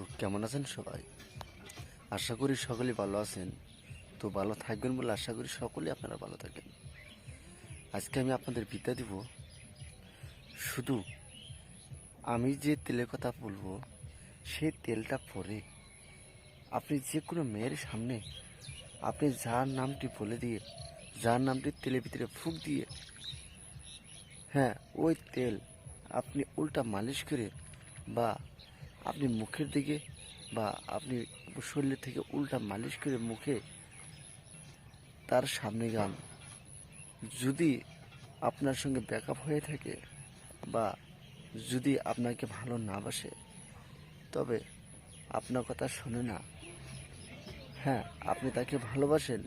তো কেমন আছেন সবাই? আশা করি সকলে ভালো আছেন। তো ভালো থাকবেন বলে আশা করি সকলেই আপনারা ভালো থাকেন। আজকে আমি আপনাদের বিদ্যা দিব। শুধু আমি যে তেলের কথা বলব, সেই তেলটা পরে আপনি যে কোনো মেয়ের সামনে আপনি যার নামটি বলে দিয়ে, যার নামটি তেলের ভিতরে ফুক দিয়ে হ্যাঁ ওই তেল আপনি উল্টা মালিশ করে বা আপনি মুখের দিকে বা আপনি শরীর থেকে উল্টা মালিশ করে মুখে তার সামনে গান। যদি আপনার সঙ্গে ব্যাকআপ হয়ে থাকে বা যদি আপনাকে ভালো না বাসে, তবে আপনার কথা শোনে না। হ্যাঁ আপনি তাকে ভালোবাসেন,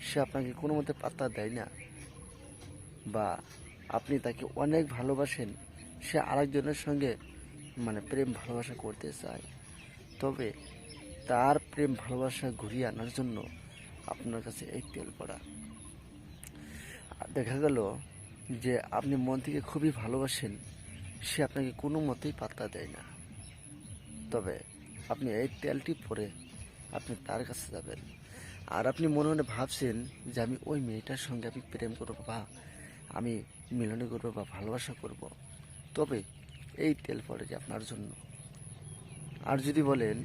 সে আপনাকে কোনো মতে পাত্তা দেয় না। বা আপনি তাকে অনেক ভালোবাসেন, সে আরেকজনের সঙ্গে মানে প্রেম ভালোবাসা করতে চায়। তবে তার প্রেম ভালোবাসা ঘুরিয়ে আনার জন্য আপনার কাছে এই তেল পড়া। দেখা গেল যে আপনি মন থেকে খুবই ভালোবাসেন, সে আপনাকে কোনো মতেই পাত্তা দেয় না। তবে আপনি এই তেলটি পরে আপনি তার কাছে যাবেন। আর আপনি মনে মনে ভাবছেন যে আমি ওই মেয়েটার সঙ্গে আমি প্রেম করব বা আমি মিলনে করব বা ভালোবাসা করব। তবে এই তেল পড়ে যে আপনার জন্য। আর যদি বলেন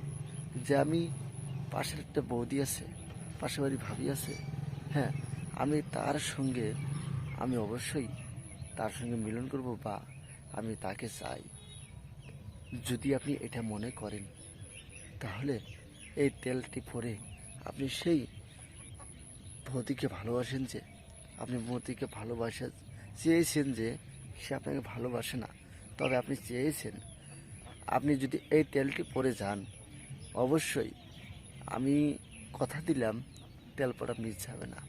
যে আমি পাশের একটা বৌদি আছে, পাশের বাড়ি ভাবি আছে হ্যাঁ আমি তার সঙ্গে আমি অবশ্যই তার সঙ্গে মিলন করব বা আমি তাকে চাই। যদি আপনি এটা মনে করেন, তাহলে এই তেলটি পরে আপনি সেই ভৌতিকে ভালোবাসেন যে, আপনি ভৌতিকে ভালোবাসা চেয়েছেন যে সে আপনাকে ভালোবাসে না। তবে আপনি চেয়েছেন। আপনি যদি এই তেলটি পরে যান, অবশ্যই আমি কথা দিলাম, তেল পড়া মিস যাবে না।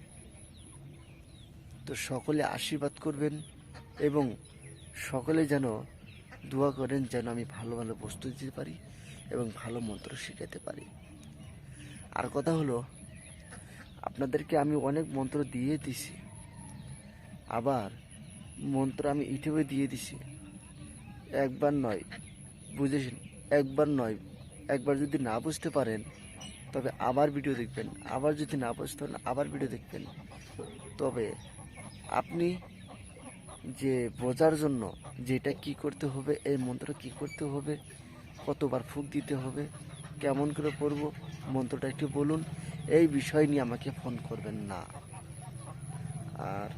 তো সকলে আশীর্বাদ করবেন এবং সকলে যেন দোয়া করেন যেন আমি ভালো ভালো বস্তু দিতে পারি এবং ভালো মন্ত্র শিখাতে পারি। আর কথা হলো, আপনাদেরকে আমি অনেক মন্ত্র দিয়ে দিছি, আবার মন্ত্র আমি ইউটিউবে দিয়ে দিছি। একবার নয়, বুঝেছেন? একবার নয়। একবার যদি না বুঝতে পারেন, তবে আবার ভিডিও দেখবেন। আবার যদি না বুঝতে পারেন, আবার ভিডিও দেখবেন। তবে আপনি যে বোঝার জন্য যে এটা কী করতে হবে, এই মন্ত্র কি করতে হবে, কতবার ফুক দিতে হবে, কেমন করে পড়ব, মন্ত্রটা একটু বলুন। এই বিষয় নিয়ে আমাকে ফোন করবেন না। আর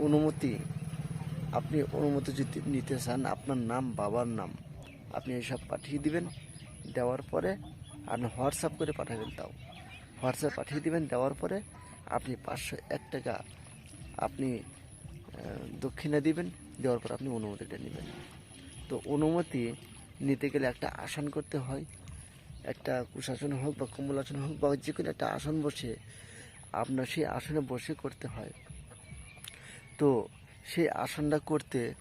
অনুমতি আপনি অনুমতি যদি নিতে চান, আপনার নাম, বাবার নাম আপনি এসব পাঠিয়ে দিবেন। দেওয়ার পরে আপনি হোয়াটসঅ্যাপ করে পাঠাবেন তাও। হোয়াটসঅ্যাপ পাঠিয়ে দিবেন, দেওয়ার পরে আপনি পাঁচশো এক টাকা আপনি দক্ষিণা দিবেন, দেওয়ার পর আপনি অনুমতিটা নেবেন। তো অনুমতি নিতে গেলে একটা আসন করতে হয়। একটা কুশাসন হোক বা কমলাসন হোক বা যে কোনো একটা আসন বসে আপনার সেই আসনে বসে করতে হয়। তো সেই আসনটা করতে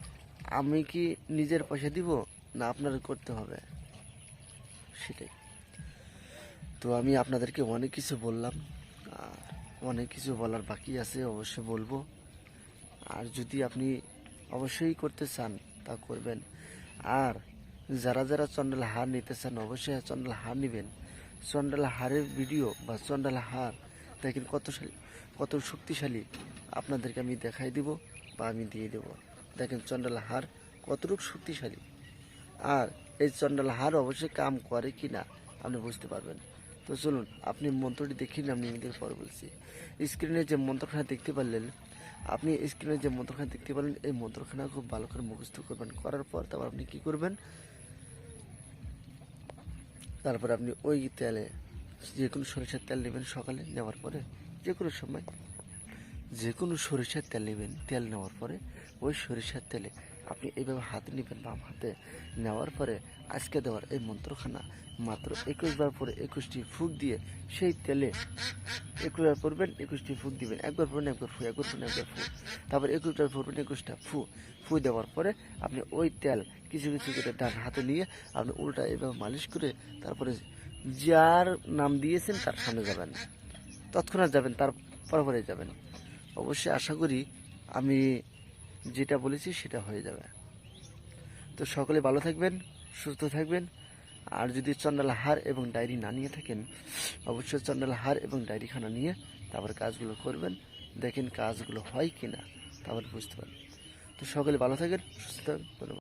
আমি কি নিজের পয়সা দিব না আপনার করতে হবে? সেটাই। তো আমি আপনাদেরকে অনেক কিছু বললাম। আর অনেক কিছু বলার বাকি আছে, অবশ্যই বলব। আর যদি আপনি অবশ্যই করতে চান, তা করবেন। আর যারা যারা চন্ডাল হার নিতে চান, অবশ্যই চন্ডাল হার নেবেন। চন্ডাল হারের ভিডিও বা চন্ডাল হার দেখেন কত কত শক্তিশালী আপনাদেরকে আমি দেখাই দিব। বা আমি দিয়ে দেব। দেখেন চন্ডাল হার কতটুকু শক্তিশালী। আর এই চন্ডাল হার অবশ্যই কাম করে কি না আপনি বুঝতে পারবেন। তো চলুন, আপনি মন্ত্রটি দেখিয়ে আমি নিজেদের পরে বলছি। স্ক্রিনে যে মন্ত্রখানা দেখতে পারলেন, আপনি স্ক্রিনে যে মন্ত্রখানা দেখতে পারলেন, এই মন্ত্রখানা খুব ভালো করে মুখস্থ করবেন। করার পর তারপর আপনি কি করবেন? তারপর আপনি ওই তেলে যে কোনো সরিষার তেল নেবেন সকালে, নেওয়ার পরে যে কোনো সময় যে কোনো সরিষার তেল নেবেন, তেল নেওয়ার পরে ওই সরিষার তেলে আপনি এইভাবে হাতে নেবেন বাম হাতে নেওয়ার পরে আজকে দেওয়ার এই মন্ত্রখানা মাত্র একুশ বার পরে একুশটি ফুক দিয়ে সেই তেলে একুশ বার পড়বেন একুশটি ফুক দিবেন। একবার পড়বেন একবার ফু একবার পড়বেন একবার ফু তারপর একুশ বার পড়বেন একুশটা ফু ফু দেওয়ার পরে আপনি ওই তেল কিছু কিছু করে ডান হাতে নিয়ে আপনি উল্টা এভাবে মালিশ করে তারপরে যার নাম দিয়েছেন তার সামনে যাবেন। তৎক্ষণাৎ যাবেন, তার পরে যাবেন। অবশ্যই আশা করি আমি যেটা বলেছি সেটা হয়ে যাবে। তো সকলে ভালো থাকবেন, সুস্থ থাকবেন। আর যদি চন্ডাল হার এবং ডায়েরি না নিয়ে থাকেন, অবশ্যই চন্ডাল হার এবং ডায়েরিখানা নিয়ে তারপর কাজগুলো করবেন, দেখেন কাজগুলো হয় কি না তারপর বুঝতে পারবেন। তো সকলে ভালো থাকেন, সুস্থ থাকবেন